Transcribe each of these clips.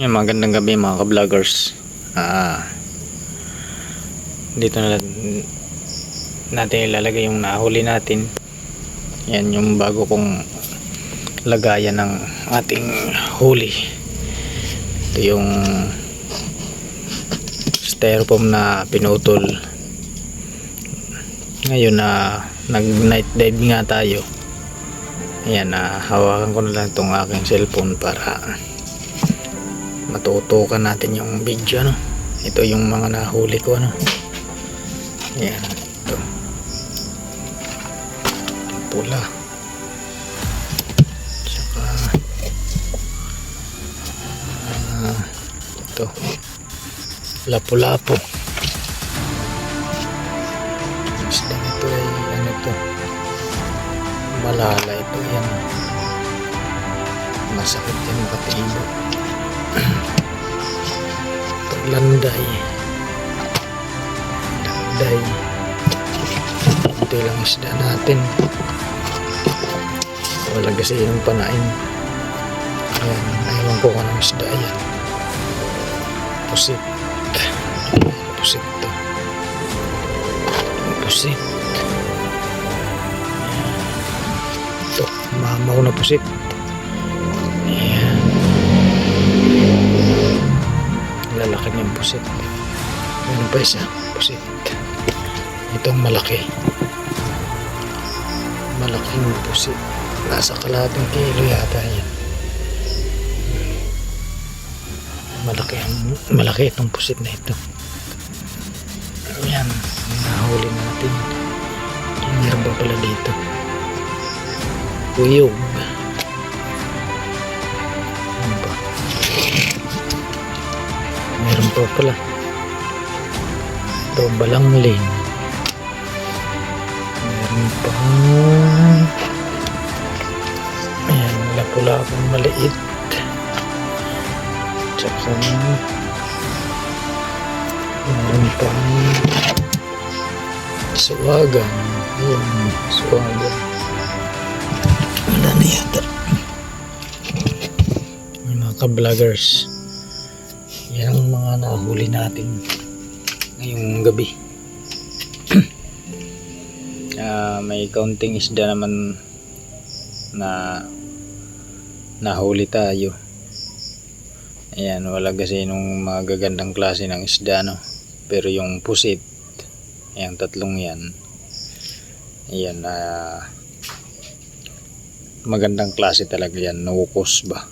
Yan, magandang gabi mga ka-vloggers. Ah, dito na natin ilalagay yung nahuli natin. Yan yung bago kong lagayan ng ating huli. Ito yung styrofoam na pinutol. Ngayon na nag night dive nga tayo. Ayan, na hawakan ko na lang itong aking cellphone para matutukan natin yung video no? Ito yung mga nahuli ko ano yan ito. Pula. Tsaka ah, ito. Lapu-lapu. Isda ito ay ano to? Malala ito yan masakit yan makatibo landay. Landay. Ito lang isda natin. Wala kasi yung panain. Ayan ayawan ko kung anong isda yan. Pusit. Pusit to. Pusit. Ito mamaw na pusit pusit meron pa isa? Pusit itong malaki. Malaking pusit nasa kalahating kilo yata yan. Malaki malaki itong pusit na ito. Yan nahuli natin. Meron pa pala dito. Kuyog pa pala ito balangling meron pa. Ayan lapu-lapong maliit. Tsaka meron pa. Suwagan. Ayan suwagan. Wala na yata. Mga ka-vloggers yan ang mga nahuli natin ngayong gabi. Ah, may kaunting isda naman na nahuli tayo. Ayan, wala kasi nung mga gagandang klase ng isda, no? Pero yung pusit, ayan, tatlong yan. Ayan, ah, magandang klase talaga yan. Nukos ba?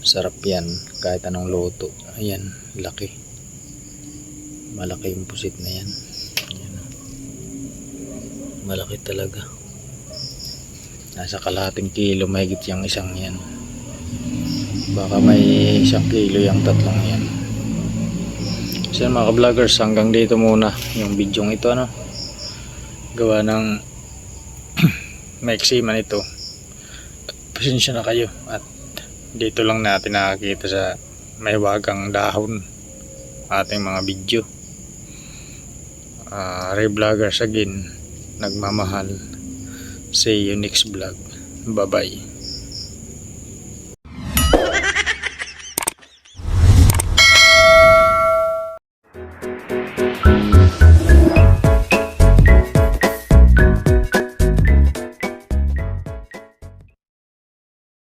Sarap yan, kahit anong luto. Ayan, laki. Malaki yung pusit na yan. Ayan. Malaki talaga. Nasa kalahating kilo mahigit yung isang yan. Baka may isang kilo yung tatlong yan. So yun, mga ka-vloggers, hanggang dito muna yung bidyong ito ano. Gawa ng maiksi man ito. Pasensya na kayo at dito lang natin nakakita sa may wagang dahon. Ating mga video. Uh, vloggers again nagmamahal. See you next vlog. Bye bye